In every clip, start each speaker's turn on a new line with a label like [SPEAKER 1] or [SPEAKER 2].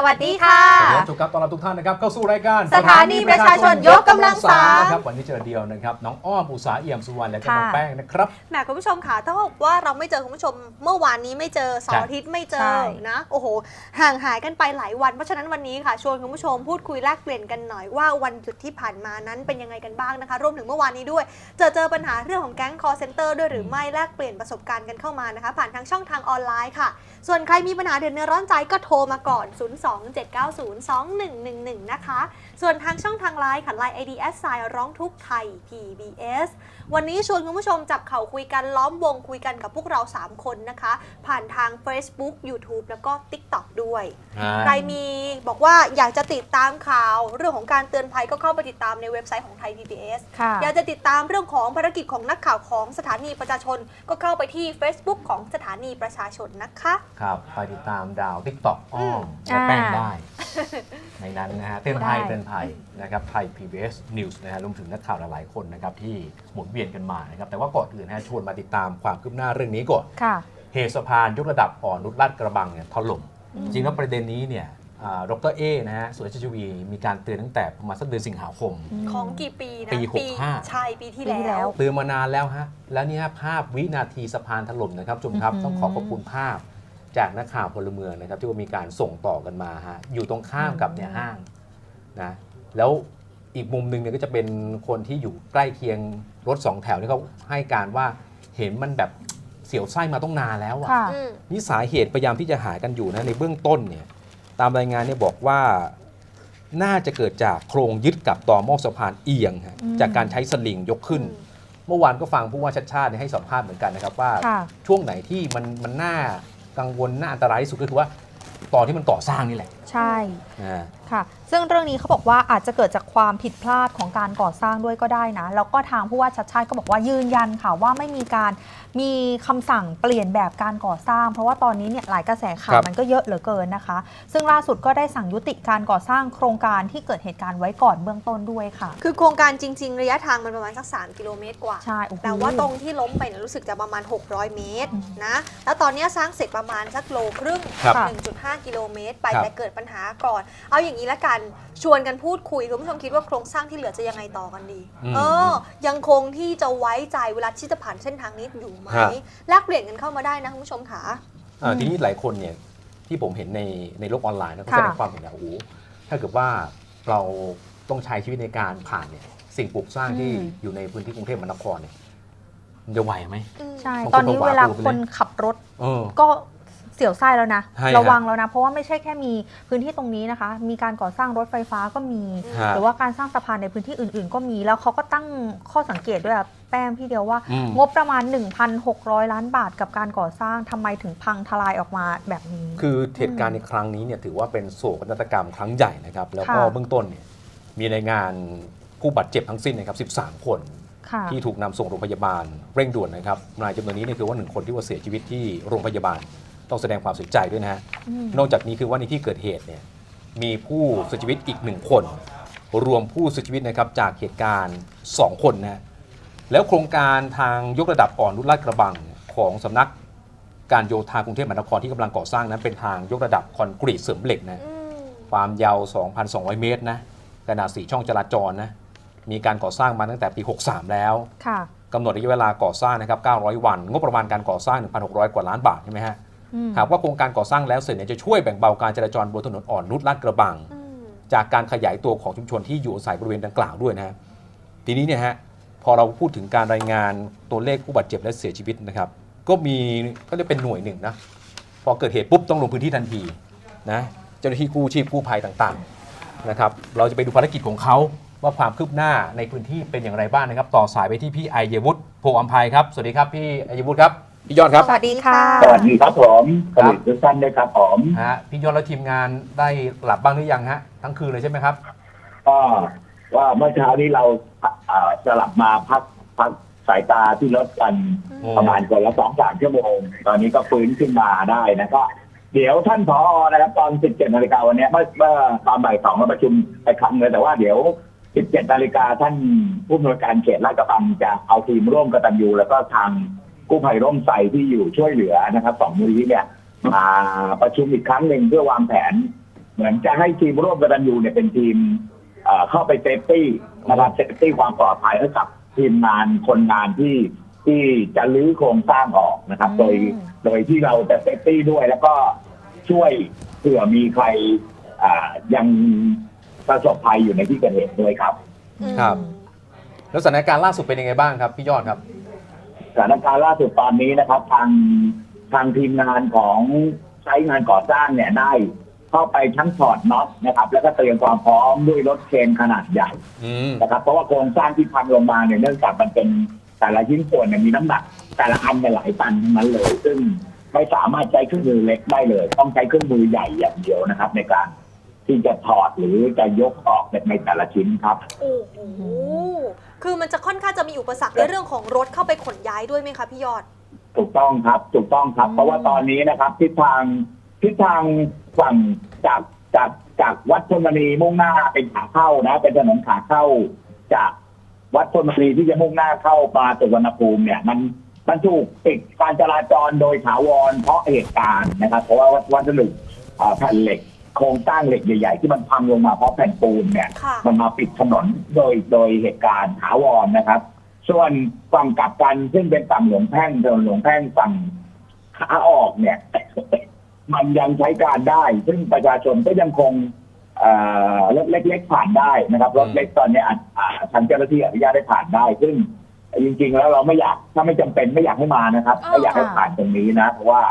[SPEAKER 1] สวัสดีค่ะ
[SPEAKER 2] สวัสดีครับทุกครับต้อนรับทุกท่านนะครับเข้าสู่รายการ
[SPEAKER 1] สถานีประชาชนยกกำลังสาม
[SPEAKER 2] นะครับวันนี้เจอเดียวนะครับน้องอ้อมอุตสาเอี่ยมสุวรรณและก็น้อง
[SPEAKER 1] ค่ะ
[SPEAKER 2] แป้งนะครับ
[SPEAKER 3] แหมคุณผู้ชมค่ะถ้าบอกว่าเราไม่เจอคุณผู้ชมเมื่อวานนี้ไม่เจอเสาร์อาทิตย์ไม่เจ
[SPEAKER 1] ใช่
[SPEAKER 3] อนะโอ้โหห่างหายกันไปหลายวันเพราะฉะนั้นวันนี้ค่ะชวนคุณผู้ชมพูดคุยแลกเปลี่ยนกันหน่อยว่าวันหยุดที่ผ่านมานั้นเป็นยังไงกันบ้างนะคะรวมถึงเมื่อวานนี้ด้วย เจอเจอปัญหาเรื่องของแก๊ง call center ด้วยหรือไม่แลกเปลี่ยนประสบการณ์กันเข้ามานะคะ ผ่านทางช่องทางออนไลน์ค่ะส่วนใครมีปัญหาเดือดเนื้อร้อนใจก็โทรมาก่อน 027902111 นะคะ ส่วนทางช่องทางไลน์ค่ะไลน์ ID s ไซร้องทุกข์ไทย PBS วันนี้ชวนคุณผู้ชมจับเข่าคุยกันล้อมวงคุยกันกับพวกเรา 3 คนนะคะ ผ่านทาง Facebook YouTube แล้วก็ TikTok ด้วย ใครมีบอกว่าอยากจะติดตามข่าวเรื่องของการเตือนภัยก็เข้าไปติดตามในเว็บไซต์ของไทย PBS
[SPEAKER 1] ค่ะ
[SPEAKER 3] อยากจะติดตามเรื่องของภารกิจของนักข่าวของสถานีประชาชน ก็เข้าไปที่ Facebook ของสถานีประชาชนนะคะ
[SPEAKER 2] ครับไปติดตามดาวทิกตอกอ้อม
[SPEAKER 1] อืม
[SPEAKER 2] และแป้ง
[SPEAKER 1] อ่า
[SPEAKER 2] ได้ ในนั้นนะฮะเตือนภัย
[SPEAKER 1] ได้
[SPEAKER 2] เตือนภัยนะครับไทย PBS News นะฮะรวมถึงนักข่าวหลายๆคนนะครับที่หมุนเวียนกันมานะครับแต่ว่าก่อนอื่นนะฮะชวนมาติดตามความคืบหน้าเรื่องนี้ก่อน
[SPEAKER 1] ค่ะ
[SPEAKER 2] เหตุสะพานยกระดับอ่อนนุชลาดกระบังเนี่ยถล่ม
[SPEAKER 1] อืม
[SPEAKER 2] จริงๆแล้วประเด็นนี้เนี่ยอ่าดรเอนะฮะสุรชชวีมีการเตือนตั้งแต่ประมาณสักเดือนสิงหาคม
[SPEAKER 3] ของกี่ปีนะ
[SPEAKER 2] ปี65
[SPEAKER 3] ใช่ปีที่
[SPEAKER 1] ปีที่แล้
[SPEAKER 3] แล้ว ว
[SPEAKER 2] เตือนมานานแล้วฮะ แล้วเนี่ยภาพวินาทีสะพานถล่มนะครับชมครับ
[SPEAKER 1] อื้อหือ
[SPEAKER 2] ต้องขอขอบคุณภาพ จากนักข่าวพลเมืองนะครับที่ว่ามีการส่งต่อกันมาฮะอยู่ตรงข้ามกับเนี่ยห้างนะแล้วอีกมุมหนึ่งเนี่ยก็จะเป็นคนที่อยู่ใกล้เคียงรถสองแถวนี่เขาให้การว่าเห็นมันแบบเสียวไส้มาต้องนานแล้วอะ
[SPEAKER 1] ค่ะ
[SPEAKER 3] อืม
[SPEAKER 2] นี่สาเหตุพยายามที่จะหากันอยู่นะในเบื้องต้นเนี่ยตามรายงานเนี่ยบอกว่าน่าจะเกิดจากโครงยึดกับต่อหม้อสะพานเอียงฮะ
[SPEAKER 1] อืม
[SPEAKER 2] จากการใช้สลิงยกขึ้น เมื่อวานก็ฟังผู้ว่าชัดชาติเนี่ยให้สัมภาษณ์เหมือนกันนะครับว่า
[SPEAKER 1] ค่ะ
[SPEAKER 2] ช่วงไหนที่มันมันน่า กังวลน่าอันตรายที่สุดก็คือว่าตอนที่มันก่อสร้างนี่แหละ
[SPEAKER 1] ใช่
[SPEAKER 2] นะ
[SPEAKER 1] ค่ะ ซึ่งเรื่องนี้เขาบอกว่าอาจจะเกิดจากความผิดพลาดของการก่อสร้างด้วยก็ได้นะ แล้วก็ทางผู้ว่าชัดชาติก็บอกว่ายืนยันค่ะว่าไม่มีการมีคำสั่งเปลี่ยนแบบการก่อสร้าง เพราะว่าตอนนี้เนี่ยหลายกระแสข่าวมันก็เยอะเหลือเกินนะคะ ซึ่งล่าสุดก็ได้สั่งยุติการก่อสร้างโครงการที่เกิดเหตุการณ์ไว้ก่อนเบื้องต้นด้วยค่ะ
[SPEAKER 3] คือโครงการจริง ๆ ระยะทางมันประมาณสัก 3 กิโลเมตรกว่า
[SPEAKER 1] ใช่โอ้โห
[SPEAKER 3] แต่ว่าตรงที่ล้มไปเนี่ยรู้สึกจะประมาณ 600 เมตร
[SPEAKER 1] อืม
[SPEAKER 3] นะ แล้วตอนนี้สร้างเสร็จประมาณสักโลครึ่ง
[SPEAKER 2] ครับ
[SPEAKER 1] ค่ะ
[SPEAKER 3] 1.5 กิโลเมตรไป
[SPEAKER 2] ครับ
[SPEAKER 3] แต่เกิดปัญหาก่อน เอาอย่างนี้ละกันชวนกันพูดคุยคุณผู้ชมคิดว่าโครงสร้างที่เหลือจะยังไงต่อกันดี
[SPEAKER 2] อืม
[SPEAKER 3] เออ ยังคงที่จะไว้ใจเวลาที่จะผ่านเส้นทางนี้อยู่ไหม
[SPEAKER 2] ฮะ
[SPEAKER 3] แลกเปลี่ยนกันเข้ามาได้นะคุณผู้ชมค่ะ
[SPEAKER 2] อ่าทีนี้หลายคนเนี่ยที่ผมเห็นในในโลกออนไลน์นะก็
[SPEAKER 1] ค่ะ
[SPEAKER 2] แสดงความเห็นว่าโอ้โหถ้าเกิดว่าเราต้องใช้ชีวิตในการผ่านเนี่ยสิ่งปลูกสร้างที่อยู่ในพื้นที่กรุงเทพมหานครเนี่ยมันจะไหวไหม
[SPEAKER 1] ใช่
[SPEAKER 2] บางคน
[SPEAKER 1] ตอนนี้
[SPEAKER 2] ก็หวาด
[SPEAKER 1] เวลาก
[SPEAKER 2] ลัวไปเลย
[SPEAKER 1] คนขับรถ
[SPEAKER 2] เออ
[SPEAKER 1] ก็ เสียวไส้แล้วนะ
[SPEAKER 2] ใช่ฮะ
[SPEAKER 1] ระวังแล้วนะ เพราะว่าไม่ใช่แค่มีพื้นที่ตรงนี้นะคะ มีการก่อสร้างรถไฟฟ้าก็มี
[SPEAKER 2] ฮะ
[SPEAKER 1] หรือว่าการสร้างสะพานในพื้นที่อื่น ๆ ก็มีแล้วเขาก็ตั้งข้อสังเกตด้วยอะแป้งพี่เดียวว่า
[SPEAKER 2] อืม
[SPEAKER 1] งบประมาณ 1,600 ล้านบาทกับการก่อสร้างทำไมถึงพังทลายออกมาแบบนี้
[SPEAKER 2] คือเหตุการณ์ในครั้งนี้เนี่ยถือว่าเป็นโศกนาฏกรรมครั้งใหญ่นะครับ แล้วก็
[SPEAKER 1] ค่ะ
[SPEAKER 2] เบื้องต้นเนี่ยมีรายงานผู้บาดเจ็บทั้งสิ้นนะครับ 13 คน
[SPEAKER 1] ค่ะ
[SPEAKER 2] ที่ถูกนำส่งโรงพยาบาลเร่งด่วนนะครับรายจำนวนนี้เนี่ยคือว่าหนึ่งคนที่ว่าเสียชีวิตที่โรงพยาบาล ต้องแสดงความเสียใจด้วยนะฮะ
[SPEAKER 1] อืม
[SPEAKER 2] นอกจากนี้คือว่าในที่เกิดเหตุเนี่ยมีผู้เสียชีวิตอีกหนึ่งคน รวมผู้เสียชีวิตนะครับจากเหตุการณ์ 2 คนนะฮะแล้วโครงการทางยกระดับอ่อนนุชลาดกระบังของสำนักการโยธากรุงเทพมหานครที่กำลังก่อสร้างนั้นเป็นทางยกระดับคอนกรีตเสริมเหล็กนะ
[SPEAKER 3] อืม
[SPEAKER 2] ความยาว 2,200 เมตรนะขนาด4ช่องจราจรนะมีการก่อสร้างมาตั้งแต่ปี 63 แล้ว
[SPEAKER 1] ค่ะ
[SPEAKER 2] กำหนดระยะเวลาก่อสร้างนะครับ 900 วัน งบประมาณการก่อสร้าง 1,600 กว่าล้านบาทใช่ไหมฮะ
[SPEAKER 1] อืม
[SPEAKER 2] หากว่าโครงการก่อสร้างแล้วเสร็จเนี่ยจะช่วยแบ่งเบาการจราจรบนถนนอ่อนนุชลาดกระบัง
[SPEAKER 3] อืม
[SPEAKER 2] จากการขยายตัวของชุมชนที่อยู่อาศัยบริเวณดังกล่าวด้วยนะฮะทีนี้เนี่ยฮะพอเราพูดถึงการรายงานตัวเลขผู้บาดเจ็บและเสียชีวิตนะครับก็มีก็จะเป็นหน่วยหนึ่งนะพอเกิดเหตุปุ๊บต้องลงพื้นที่ทันทีนะเจ้าหน้าที่กู้ชีพกู้ภัยต่างๆนะครับเราจะไปดูภารกิจของเขาว่าความคืบหน้าในพื้นที่เป็นอย่างไรบ้างนะครับ ต่อสายไปที่พี่ไอยวุฒิโพอัมภัยครับ สวัสดีครับพี่ไอยวุฒิครับ พี่ยอดครับ
[SPEAKER 1] สวัสดีค่ะ
[SPEAKER 4] สวัสดีครับผม
[SPEAKER 2] ค
[SPEAKER 4] ส
[SPEAKER 2] รับ
[SPEAKER 4] วัสดีทุกท่านด้วยครับผม
[SPEAKER 2] ฮะพี่ยอดและทีมงานได้หลับบ้างหรือยังฮะทั้งคืนเลยใช่ไหมครับ
[SPEAKER 4] ก็ว่าเมื่อเช้านี้เราเอ่อสลับมาพักพักสายตาที่รถกัน
[SPEAKER 2] โอ้
[SPEAKER 4] ประมาณคนละสองสามชั่วโมง ตอนนี้ก็ฟื้นขึ้นมาได้นะก็เดี๋ยวท่านผอนะครับตอน 17นาฬิกาวันเนี้ยเมื่อเมื่อตอนบ่ายสองเราประชุมไปครั้งเลยแต่ว่าเดี๋ยว 17นาฬิกาท่านผู้อำนวยการเขตลาดกระบังจะเอาทีมร่วมกตัญญูแล้วก็ทาง กู้ภัยร่มใสที่อยู่ช่วยเหลือนะครับสองมูลที่เนี่ยมาประชุมอีกครั้งหนึ่งเพื่อวางแผน เหมือนจะให้ทีมร่วมกตันยูเนี่ยเป็นทีมเอ่อเข้าไปเซฟตี้นะครับเซฟตี้ความปลอดภัยให้กับทีมงานคนงานที่ที่จะรื้อโครงสร้างออกนะครับ โดย
[SPEAKER 1] อืม
[SPEAKER 4] โดยที่เราจะเซฟตี้ด้วย แล้วก็ช่วยเผื่อมีใครอ่ายังประสบภัยอยู่ในที่เกิดเหตุด้วยครับ
[SPEAKER 3] อืม
[SPEAKER 2] ครับ แล้วสถานการณ์ล่าสุดเป็นยังไงบ้างครับ พี่ยอดครับ
[SPEAKER 4] ส ถานการณ์ล่าสุดตอนนี้นะครับ ทางทางทีมงานของใช้งานก่อสร้างเนี่ยได้ เข้าไปทั้งถอดน็อตนะครับ แล้วก็เตรียมความพร้อมด้วยรถเครนขนาดใหญ่
[SPEAKER 2] อืม
[SPEAKER 4] นะครับ เพราะว่าโครงสร้างที่พังลงมาเนี่ยเนื่องจากมันเป็นแต่ละชิ้นส่วนเนี่ยมีน้ำหนัก แต่ละอันเนี่ยหลายตันทั้งนั้นเลย ซึ่งไม่สามารถใช้เครื่องมือเล็กได้เลย ต้องใช้เครื่องมือใหญ่อย่างเดียวนะครับ ในการที่จะถอดหรือจะยกออกในแต่ละชิ้นครับ
[SPEAKER 3] โอ้โห คือมันจะค่อนข้างจะมีอุปสรรคในเรื่องของรถเข้าไปขนย้ายด้วยไหมคะพี่ยอด
[SPEAKER 4] ถูกต้องครับ ถูกต้องครับ
[SPEAKER 1] อืม
[SPEAKER 4] เพราะว่าตอนนี้นะครับทิศทางทิศทางฝั่งจากจากจากวัดชนบุรีมุ่งหน้าเป็นขาเข้านะ เป็นถนนขาเข้า จากวัดชนบุรีที่จะมุ่งหน้าเข้ามาสุวรรณภูมิเนี่ย มันมันถูกปิดการจราจรโดยถาวรเพราะเหตุการณ์นะครับ เพราะว่าวัสดุอ่าแผ่นเหล็ก โครงสร้างเหล็กใหญ่ ๆ ที่มันพังลงมาเพราะแผ่นปูนเนี่ย
[SPEAKER 3] ค่ะ
[SPEAKER 4] มันมาปิดถนนโดยโดยเหตุการณ์ถาวรนะครับ ส่วนฝั่งกลับกันซึ่งเป็นฝั่งหลวงแพ่งถนนหลวงแพ่งฝั่งขาออกเนี่ย มันยังใช้การได้ ซึ่งประชาชนก็ยังคงเอ่อรถเล็กๆผ่านได้นะครับรถเล็กตอนนี้อาจอ่าทางเจ้าหน้าที่อนุญาตให้ผ่านได้ ซึ่งจริง ๆ แล้วเราไม่อยากถ้าไม่จำเป็นไม่อยากให้มานะครับ
[SPEAKER 3] อ่า
[SPEAKER 4] ไม่อยากให้ผ่านตรงนี้นะเพราะว่า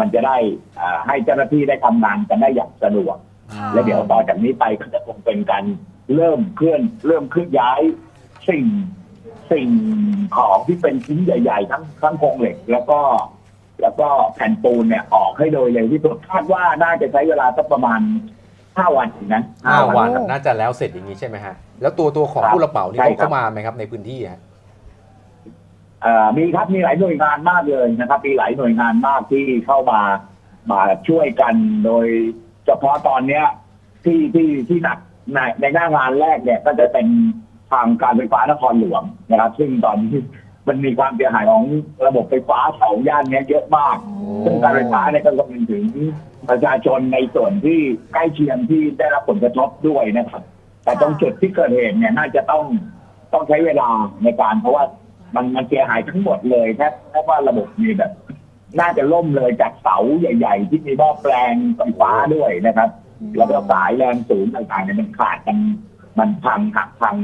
[SPEAKER 4] มันจะได้อ่าให้เจ้าหน้าที่ได้ทำงานกันได้อย่างสะดวก
[SPEAKER 3] ค่ะ
[SPEAKER 4] และเดี๋ยวต่อจากนี้ไปก็จะคงเป็นการเริ่มเคลื่อน เริ่มเคลื่อนย้ายสิ่งสิ่งของที่เป็นชิ้นใหญ่ ๆ ทั้งทั้งโครงเหล็ก แล้วก็ แล้วก็แผ่นปูนเนี่ยออกให้โดยเร็วที่สุดคาดว่าน่าจะใช้เวลาสักประมาณห้าวันถึงนะ
[SPEAKER 2] ห้าวัน
[SPEAKER 1] โอ้
[SPEAKER 2] น่าจะแล้วเสร็จอย่างนี้ใช่ไหมฮะ แล้วตัวตัวของ
[SPEAKER 4] ครับ
[SPEAKER 2] ผู้รับเหมานี่
[SPEAKER 4] ใช่
[SPEAKER 2] เขา
[SPEAKER 4] ครับ
[SPEAKER 2] เข้ามาไหมครับในพื้นที่ฮะ
[SPEAKER 4] เอ่อ มีครับมีหลายหน่วยงานมากเลยนะครับ มีหลายหน่วยงานมากที่เข้ามามาช่วยกันโดยเฉพาะตอนเนี้ยที่ที่ที่หนักในในหน้างานแรกเนี่ย ก็จะเป็นทางการไฟฟ้านครหลวงนะครับ ซึ่งตอนนี้มันมีความเสียหายของระบบไฟฟ้าแถวย่านเนี้ยเยอะมาก ซึ่งการไฟฟ้าเนี่ยก็คำนึงถึงประชาชนในส่วนที่ใกล้เคียงที่ได้รับผลกระทบด้วยนะครับ แต่ตรงจุดที่เกิดเหตุเนี่ยน่าจะต้องต้องใช้เวลาในการเพราะว่า มันมันเสียหายทั้งหมดเลยแทบแทบว่าระบบมีแบบ น่าจะล่มเลยจากเสาใหญ่ ๆ ที่มีหม้อแปลงไฟฟ้าด้วยนะครับ แล้วก็สายแรงสูงต่างๆเนี่ยมันขาดกันมันพังหักพัง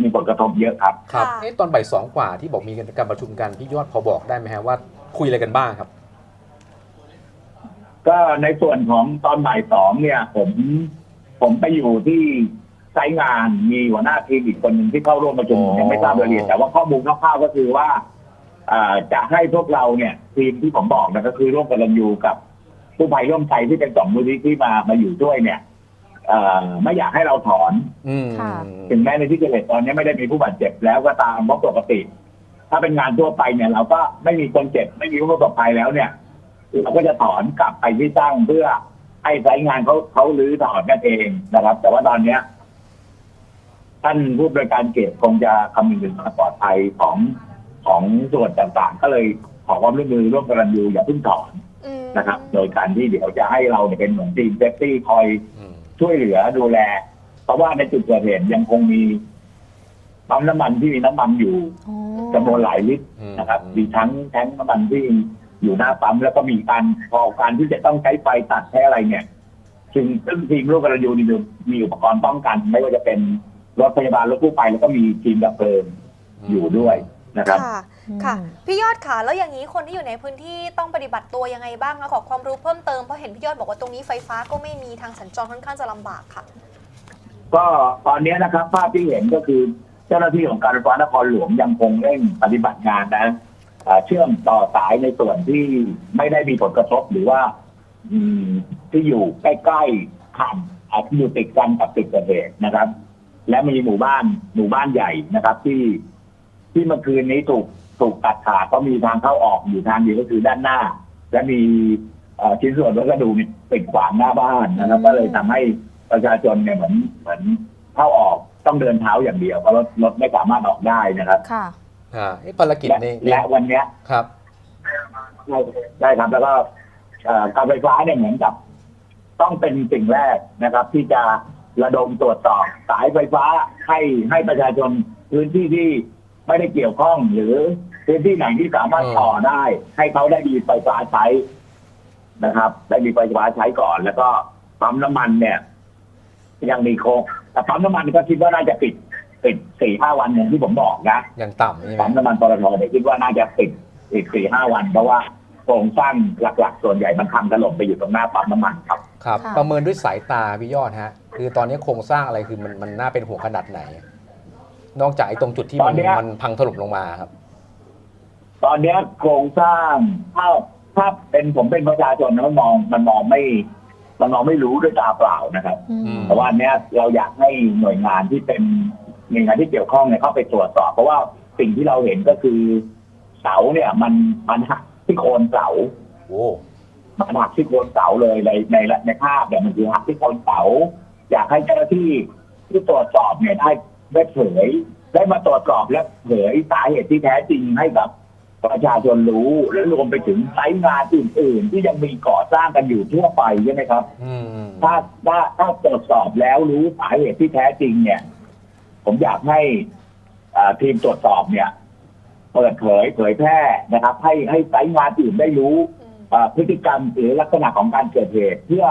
[SPEAKER 4] มีผลกระทบเยอะครับ
[SPEAKER 2] ครับ
[SPEAKER 3] ค่ะ
[SPEAKER 2] เอ๊ะตอนบ่ายสองกว่าที่บอกมีการประชุมกันพี่ยอดพอบอกได้ไหมฮะว่าคุยอะไรกันบ้างครับ
[SPEAKER 4] ก็ในส่วนของตอนบ่ายสองเนี่ย ผม ผมไปอยู่ที่ ไซต์งานมีหัวหน้าทีมอีกคนหนึ่งที่เข้าร่วมประชุม
[SPEAKER 2] อ๋อ
[SPEAKER 4] ยังไม่ทราบรายละเอียดแต่ว่าข้อมูลคร่าวๆก็คือว่าอ่าจะให้พวกเราเนี่ยทีมที่ผมบอกนะก็คือร่วมกันอยู่กับผู้ภัยร่วมใจที่เป็นสองมูลนิธิที่มามาอยู่ด้วยเนี่ยเอ่อไม่อยากให้เราถอน
[SPEAKER 2] อืม
[SPEAKER 1] ค่ะ
[SPEAKER 4] ถึงแม้ในที่เกิดเหตุตอนนี้ไม่ได้มีผู้บาดเจ็บแล้วก็ตามเพราะปกติ ถ้าเป็นงานทั่วไปเนี่ย เราก็ไม่มีคนเจ็บไม่มีผู้ประสบภัยแล้วเนี่ยเราก็จะถอนกลับไปที่ตั้งเพื่อให้สายงานเขาเขาลื้อถอนกันเองนะครับ แต่ว่าตอนเนี้ย ท่านผู้บริการเขตคงจะคำนึงถึงความปลอดภัยของของส่วนต่างๆ ก็เลยขอความร่วมมือร่วมกันอยู่อย่าเพิ่งถอน
[SPEAKER 3] อืม
[SPEAKER 4] นะครับ โดยการที่เดี๋ยวจะให้เราเนี่ยเป็นเหมือนทีมเซฟตี้คอย
[SPEAKER 2] อืม
[SPEAKER 4] ช่วยเหลือดูแล เพราะว่าในจุดเกิดเหตุยังคงมีปั๊มน้ำมันที่มีน้ำมันอยู่
[SPEAKER 1] อ๋อ
[SPEAKER 4] จำนวนหลายลิตร
[SPEAKER 2] อืม
[SPEAKER 4] นะครับ มีทั้งแท้งน้ำมันที่อยู่หน้าปั๊มแล้วก็มีการพอการที่จะต้องใช้ไฟตัดใช้อะไรเนี่ย ซึ่งซึ่งทีมลูกกระยูนี่มีอุปกรณ์ป้องกัน ไม่ว่าจะเป็น รถพยาบาลรถกู้ภัยแล้วก็มีทีมดับเพลิงอยู่ด้วยนะครับ
[SPEAKER 3] ค่ะ ค่ะ พี่ยอดค่ะ แล้วอย่างนี้คนที่อยู่ในพื้นที่ต้องปฏิบัติตัวยังไงบ้างคะขอความรู้เพิ่มเติมเพราะเห็นพี่ยอดบอกว่าตรงนี้ไฟฟ้าก็ไม่มีทางสัญจรค่อนข้างจะลำบากค่ะ
[SPEAKER 4] ก็ตอนนี้นะครับภาพที่เห็นก็คือเจ้าหน้าที่ของการไฟฟ้านครหลวงยังคงเร่งปฏิบัติงานนะเอ่อเชื่อมต่อสายในส่วนที่ไม่ได้มีผลกระทบหรือว่า อืมที่อยู่ใกล้ๆผ่านอาจจะอยู่ติดกันกับตึกเกิดเหตุนะครับ และมีหมู่บ้านหมู่บ้านใหญ่นะครับ ที่ที่เมื่อคืนนี้ถูกถูกตัดขาดก็มีทางเข้าออกอยู่ทางเดียวก็คือด้านหน้า และมีเอ่อชิ้นส่วนวัสดุนี่ปิดขวางหน้าบ้านนะครับ ก็เลยทำให้ประชาชนเนี่ยเหมือนเหมือนเข้าออกต้องเดินเท้าอย่างเดียวเพราะรถรถไม่สามารถออกได้นะครับ
[SPEAKER 1] ค่ะ
[SPEAKER 2] อ่าเอ๊ะภารกิจ
[SPEAKER 4] และ
[SPEAKER 2] ใน
[SPEAKER 4] และวันเนี้ย
[SPEAKER 2] ครับ
[SPEAKER 4] ได้ได้ครับแล้วก็เอ่อการไฟฟ้าเนี่ยเหมือนกับ ต้องเป็นสิ่งแรกนะครับ ที่จะ ระดมตรวจสอบสายไฟฟ้าให้ให้ประชาชนพื้นที่ที่ไม่ได้เกี่ยวข้องหรือพื้นที่ไหนที่สามารถต่อได้ ให้เขาได้มีไฟฟ้าใช้นะครับ ได้มีไฟฟ้าใช้ก่อน แล้วก็ปั๊มน้ำมันเนี่ย ยังมีโครงแต่ปั๊มน้ำมันก็คิดว่าน่าจะปิดปิดสี่ห้าวันอย่างที่ผมบอกนะ
[SPEAKER 2] ยังต่ำ
[SPEAKER 4] ปั๊มน้ำมันปตทเนี่ยคิดว่าน่าจะปิดอีกสี่ห้าวันเพราะว่า โครงสร้างหลัก ๆ ส่วนใหญ่มันพังถล่มไปอยู่ตรงหน้าปั๊มน้ำมันครับ
[SPEAKER 2] ครับ
[SPEAKER 1] ค่ะ
[SPEAKER 2] ประเมินด้วยสายตาพี่ยอดฮะ คือตอนนี้โครงสร้างอะไรคือมันมันน่าเป็นห่วงขนาดไหน นอกจากไอ้ตรงจุดที่
[SPEAKER 4] ต
[SPEAKER 2] มั
[SPEAKER 4] อนนเนี้ย
[SPEAKER 2] มันพังถล่มลงมาครับ
[SPEAKER 4] ตอนเนี้ยโครงสร้างถ้าถ้าเป็นผมเป็นประชาชนนะมันมองมันมองไม่มันมองไม่รู้ด้วยตาเปล่านะครับ
[SPEAKER 1] อืม
[SPEAKER 2] อืม
[SPEAKER 4] แต่ว่าอันเนี้ยเราอยากให้หน่วยงานที่เป็นหน่วยงานที่เกี่ยวข้องเนี่ยเข้าไปตรวจสอบ เพราะว่าสิ่งที่เราเห็นก็คือเสาเนี่ย มันมันหัก ที่โคนเสา
[SPEAKER 2] โอ้
[SPEAKER 4] มันหักที่โคนเสาเลยในในในภาพเนี่ยมันคือหักที่โคนเสา อยากให้เจ้าหน้าที่ที่ตรวจสอบเนี่ยได้ได้เผยได้มาตรวจสอบและเผยสาเหตุที่แท้จริงให้กับประชาชนรู้และรวมไปถึงไซต์งานอื่น ๆ ที่ยังมีก่อสร้างกันอยู่ทั่วไปใช่ไหมครับ
[SPEAKER 2] อืมอืม
[SPEAKER 4] ถ้าถ้าถ้าตรวจสอบแล้วรู้สาเหตุที่แท้จริงเนี่ย ผมอยากให้อ่าทีมตรวจสอบเนี่ย เปิดเผยเผยแพร่นะครับ ให้ให้ไซต์งานอื่นได้รู้
[SPEAKER 3] อืม
[SPEAKER 4] อ่าพฤติกรรมหรือลักษณะของการเกิดเหตุ เพื่อ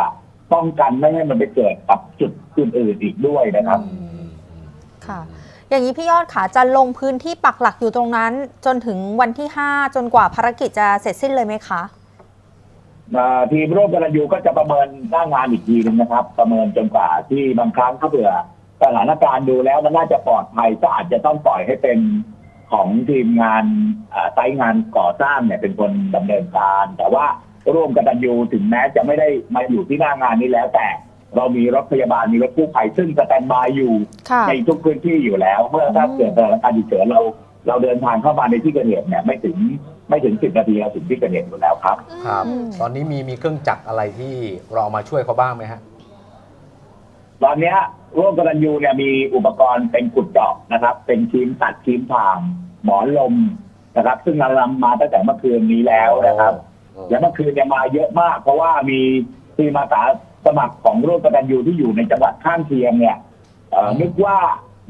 [SPEAKER 4] ป้องกันไม่ให้มันไปเกิดกับจุดอื่นๆอีกด้วยนะครับ
[SPEAKER 2] อืมอืม
[SPEAKER 1] ค่ะ อย่างนี้พี่ยอดค่ะจะลงพื้นที่ปักหลักอยู่ตรงนั้น จนถึงวันที่ 5 จนกว่าภารกิจจะเสร็จสิ้นเลยไหมคะ
[SPEAKER 4] อ่าทีมร่วมกตันยูก็จะประเมินหน้างานอีกทีหนึงนะครับ ประเมินจนกว่าที่บางครั้งถ้าเผื่อสถานการณ์ดูแล้วมันน่าจะปลอดภัยก็อาจจะต้องปล่อยให้เป็น ของทีมงานอ่าไซต์งานก่อสร้างเนี่ยเป็นคนดำเนินการ แต่ว่าร่วมกตันยูถึงแม้จะไม่ได้มาอยู่ที่หน้างานนี้แล้ว แต่เรามีรถพยาบาลมีรถกู้ภัยซึ่งสแตนบายอยู่
[SPEAKER 1] ค่ะ
[SPEAKER 4] ในทุกพื้นที่อยู่แล้ว เมื่อถ้า
[SPEAKER 1] อืม
[SPEAKER 4] เกิดสถานการณ์ฉุกเฉินเรา เราเดินทางเข้ามาในที่เกิดเหตุเนี่ยไม่ถึงไม่ถึงสิบนาทีเราถึงที่เกิดเหตุอยู่แล้วครับ
[SPEAKER 2] ครับ
[SPEAKER 1] อืม
[SPEAKER 2] ตอนนี้มีมีเครื่องจักรอะไรที่เราเอามาช่วยเขาบ้างไหมฮะ
[SPEAKER 4] ตอนเนี้ยร่วมกตันยูเนี่ยมีอุปกรณ์เป็นขุดเจาะนะครับ เป็นทีมตัดทีมทางหมอนลมนะครับ ซึ่งเรานำมาตั้งแต่เมื่อคืนนี้แล้วนะครับ
[SPEAKER 2] อ๋อ
[SPEAKER 4] และเมื่อคืนเนี่ยมาเยอะมาก เพราะว่ามีทีมอาสาสมัครของร่วมกตันยูที่อยู่ในจังหวัดข้างเคียงเนี่ยเอ่อนึกว่า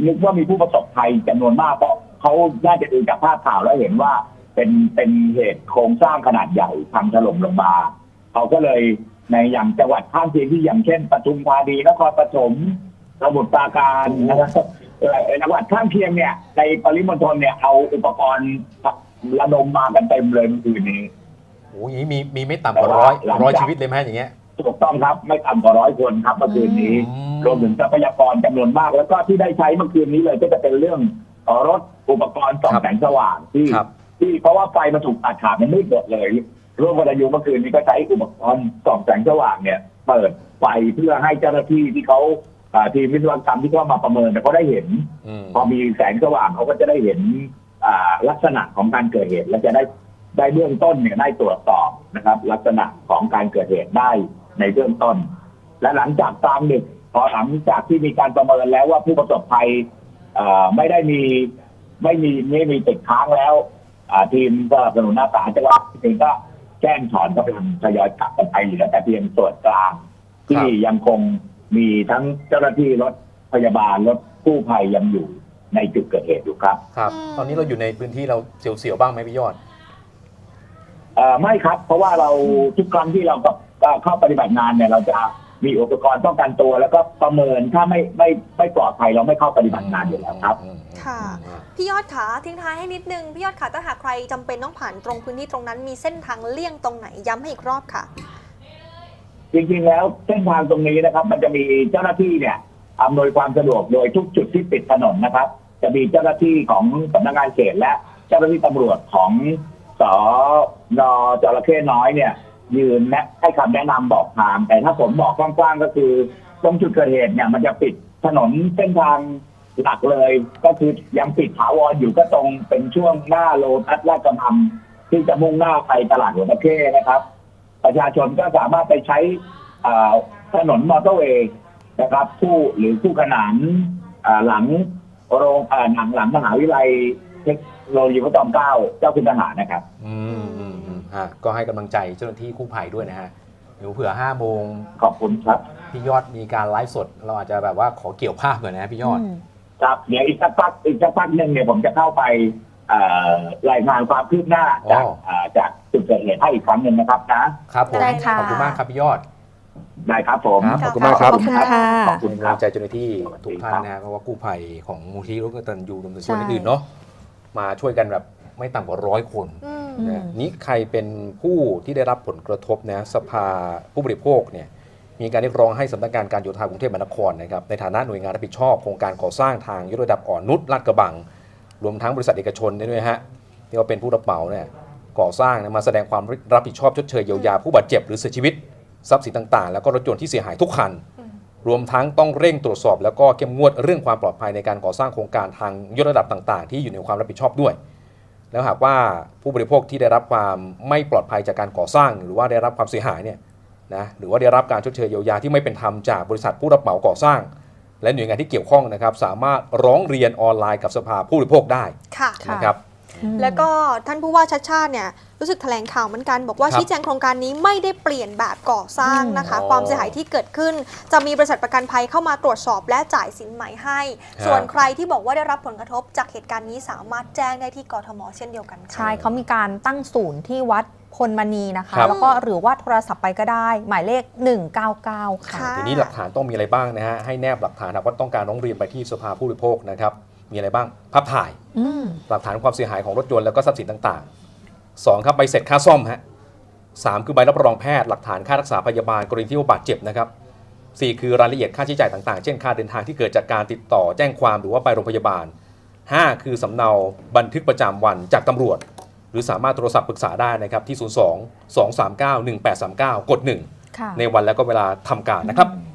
[SPEAKER 4] นึกว่ามีผู้ประสบภัยจำนวนมากเพราะเขาน่าจะดูจากภาพข่าวแล้วเห็นว่าเป็นเป็นเหตุโครงสร้างขนาดใหญ่พังถล่มลงมาเขาก็เลย ในอย่างจังหวัดข้างเคียงที่อย่างเช่นปทุมธานีนครปฐมสมุทรปราการนะครับเอ่อจังหวัดข้างเคียงเนี่ย ในปริมณฑลเนี่ยเอาอุปกรณ์ระดมมากันเต็มเลยเมื่อคืนนี้
[SPEAKER 2] โอ้ยอย่างนี้มีมีไม่ต่ำกว่าร้อย
[SPEAKER 4] หลังจาก
[SPEAKER 2] ร้อยชีวิตเลยไหมอย่างเงี้ย
[SPEAKER 4] ถูกต้องครับไม่ต่ำกว่าร้อยคนครับเมื่อคืนนี้
[SPEAKER 2] อืม
[SPEAKER 4] รวมถึงทรัพยากรจำนวนมาก แล้วก็ที่ได้ใช้เมื่อคืนนี้เลยก็จะเป็นเรื่องเอ่อรถอุปกรณ์ส่อง
[SPEAKER 2] ครับ
[SPEAKER 4] แสงสว่างที่
[SPEAKER 2] ครับ
[SPEAKER 4] ที่เพราะว่าไฟมันถูกตัดขาดมันมืดหมดเลย ร่วมกันอยู่เมื่อคืนนี้ก็ใช้อุปกรณ์ส่องแสงสว่างเนี่ย เปิดไฟเพื่อให้เจ้าหน้าที่ที่เขาอ่าทีมวิศวกรรมที่เขามาประเมินเนี่ยเขาได้เห็น
[SPEAKER 2] อืม
[SPEAKER 4] พอมีแสงสว่างเขาก็จะได้เห็นอ่าลักษณะของการเกิดเหตุ และจะได้ได้เบื้องต้นเนี่ยได้ตรวจสอบนะครับ ลักษณะของการเกิดเหตุได้ในเบื้องต้น และหลังจากตามดึกพอหลังจากที่มีการประเมินแล้วว่าผู้ประสบภัยเอ่อไม่ได้มีไม่มีไม่มีติดค้างแล้วอ่าทีมสนับสนุนอาสาจังหวัดเองก็แจ้งถอนกำลังทยอยกลับกันไปเหลือแต่เพียงส่วนกลาง ที่ยังคงมีทั้งเจ้าหน้าที่รถพยาบาลรถกู้ภัยยังอยู่ในจุดเกิดเหตุอยู่ครับ
[SPEAKER 2] ครับ
[SPEAKER 3] อืม
[SPEAKER 2] ตอนนี้เราอยู่ในพื้นที่เราเสียวๆบ้างไหมพี่ยอด
[SPEAKER 4] เอ่อไม่ครับ เพราะว่าเราทุกครั้งที่เราก็ก็เข้าปฏิบัติงานเนี่ยเราจะมีอุปกรณ์ป้องกันตัว แล้วก็ประเมินถ้าไม่ไม่ไม่ปลอดภัยเราไม่เข้าปฏิบัติงานอยู่แล้วครับ
[SPEAKER 2] อืม
[SPEAKER 3] ค่ะ
[SPEAKER 2] อืม
[SPEAKER 3] พี่ยอดขาทิ้งท้ายให้นิดนึง พี่ยอดขาถ้าหากใครจำเป็นต้องผ่านตรงพื้นที่ตรงนั้นมีเส้นทางเลี่ยงตรงไหนย้ำให้อีกรอบค่ะ
[SPEAKER 4] จริงๆแล้วเส้นทางตรงนี้นะครับ มันจะมีเจ้าหน้าที่เนี่ยอำนวยความสะดวกโดยทุกจุดที่ติดถนนนะครับ จะมีเจ้าหน้าที่ของสำนักงานเขตและเจ้าหน้าที่ตำรวจของสนจระเข้น้อยเนี่ย ยืนแนะให้คำแนะนำบอกทางแต่ถ้าผมบอกกว้างๆก็คือ ตรงจุดเกิดเหตุเนี่ย มันจะปิดถนนเส้นทาง หลักเลยก็คือยังปิดถาวรอยู่ก็ตรงเป็นช่วงหน้าโลตัสลาดกระบังที่จะมุ่งหน้าไปตลาดหัวตะเข้นะครับ ประชาชนก็สามารถไปใช้อ่าถนนมอเตอร์เวย์นะครับคู่หรือคู่ขนานอ่าหลังโรงอ่าหนังหลังมหาวิทยาลัยเทคโนโลยีพระจอมเกล้าเจ้าคุณทหารนะครับ
[SPEAKER 2] อืมอืมอืมฮะก็ให้กำลังใจเจ้าหน้าที่กู้ภัยด้วยนะฮะเดี๋ยวเผื่อ5โมง
[SPEAKER 4] ขอบคุณครับ
[SPEAKER 2] พี่ยอดมีการไลฟ์สด เราอาจจะแบบว่าขอเกี่ยวภาพหน่อยนะพี่ยอด
[SPEAKER 1] อืม
[SPEAKER 4] ครับเดี๋ยวอีกสักพักอีกสักพักหนึ่งเนี่ยผมจะเข้าไปเอ่อรายงานความคืบหน้าจาก
[SPEAKER 2] อ๋ออ่า
[SPEAKER 4] จากจุดเกิดเหตุให้อีกครั้งหนึ่งนะครับนะครับ
[SPEAKER 2] ผม
[SPEAKER 1] ได้ค่ะ
[SPEAKER 2] ขอบคุณมากครับพี่ยอด
[SPEAKER 4] ได้ครับผม
[SPEAKER 2] ครับขอบคุณมากครับ
[SPEAKER 1] ขอบคุณค่ะ
[SPEAKER 4] ขอบคุณ
[SPEAKER 2] เป็น
[SPEAKER 4] ครั
[SPEAKER 2] กำ
[SPEAKER 4] บ
[SPEAKER 2] ลังใจเจ้าหน้าที่ทุกท่านนะฮะเพราะว่ากู้ภัยของมูลที่ร่วมกันตันยูรวมถึงส่วน
[SPEAKER 1] ใช่
[SPEAKER 2] อื่นๆเนาะมาช่วยกันแบบไม่ต่ำกว่าร้อยคน
[SPEAKER 3] อืม
[SPEAKER 1] อืม
[SPEAKER 2] นะนี่ใครเป็นผู้ที่ได้รับผลกระทบนะสภาผู้บริโภคเนี่ย มีการเรียกร้องให้สำนักงานการโยธากรุงเทพมหานครนะครับในฐานะหน่วยงานรับผิดชอบโครงการก่อสร้างทางยกระดับอ่อนนุชลาดกระบัง รวมทั้งบริษัทเอกชนด้วยฮะที่ว่าเป็นผู้รับเหมาเนี่ยก่อสร้างมาแสดงความรับผิดชอบชดเชยเยียวยาผู้บาดเจ็บหรือเสียชีวิตทรัพย์สินต่างๆ แล้วก็รถยนต์ที่เสียหายทุกคัน รวมทั้งต้องเร่งตรวจสอบ แล้วก็เข้มงวดเรื่องความปลอดภัยในการก่อสร้างโครงการทางยกระดับต่าง ๆ ที่อยู่ในความรับผิดชอบด้วย แล้วหากว่าผู้บริโภคที่ได้รับความไม่ปลอดภัยจากการก่อสร้าง หรือว่าได้รับความเสียหายเนี่ย นะหรือว่าได้รับการชดเชยเยียวยาที่ไม่เป็นธรรมจากบริษัทผู้รับเหมาก่อสร้าง และหน่วยงานที่เกี่ยวข้องนะครับ สามารถร้องเรียนออนไลน์กับสภาผู้บริโภคได้
[SPEAKER 3] ค่ะ
[SPEAKER 1] ค่ะ
[SPEAKER 2] นะครับ
[SPEAKER 1] อืม
[SPEAKER 3] แล้วก็ท่านผู้ว่าชัดชาติเนี่ยรู้สึกแถลงข่าวเหมือนกัน บอกว่า
[SPEAKER 2] ครับ
[SPEAKER 3] ชี้แจงโครงการนี้ไม่ได้เปลี่ยนแบบก่อสร้างนะคะ
[SPEAKER 2] อืม
[SPEAKER 3] ความเสียหายที่เกิดขึ้น จะมีบริษัทประกันภัยเข้ามาตรวจสอบและจ่ายสินไหมให้
[SPEAKER 2] ครับ
[SPEAKER 3] ส่วนใครที่บอกว่าได้รับผลกระทบจากเหตุการณ์นี้สามารถแจ้งได้ที่กทมเช่นเดียวกันค่ะ
[SPEAKER 1] ใช่เขามีการตั้งศูนย์ที่วัด พลมณีนะคะ
[SPEAKER 2] ครับ
[SPEAKER 1] แล้วก็หรือว่าโทรศัพท์ไปก็ได้ หมายเลข 199 ค่ะ
[SPEAKER 3] ค่ะ
[SPEAKER 2] ทีนี้หลักฐานต้องมีอะไรบ้างนะฮะให้แนบหลักฐานนะว่าต้องการร้องเรียนไปที่สภาผู้บริโภคนะครับมีอะไรบ้างภาพถ่าย
[SPEAKER 1] อืม
[SPEAKER 2] หลักฐานความเสียหายของรถยนต์แล้วก็ทรัพย์สินต่างๆ 2 ครับใบเสร็จค่าซ่อมฮะสามคือใบรับรองแพทย์หลักฐานค่ารักษาพยาบาลกรณีที่ว่าบาดเจ็บนะครับสี่คือรายละเอียดค่าใช้จ่ายต่างๆ เช่นค่าเดินทางที่เกิดจากการติดต่อแจ้งความหรือว่าไปโรงพยาบาล5คือสำเนาบันทึกประจำวันจากตำรวจห รือสามารถโทรศัพท์ปรึกษาได้นะครับที่ 02 239 1839 กด
[SPEAKER 1] ค่ะ
[SPEAKER 2] 1ในวันแล้วก็เวลาทำการนะครับ
[SPEAKER 1] อืม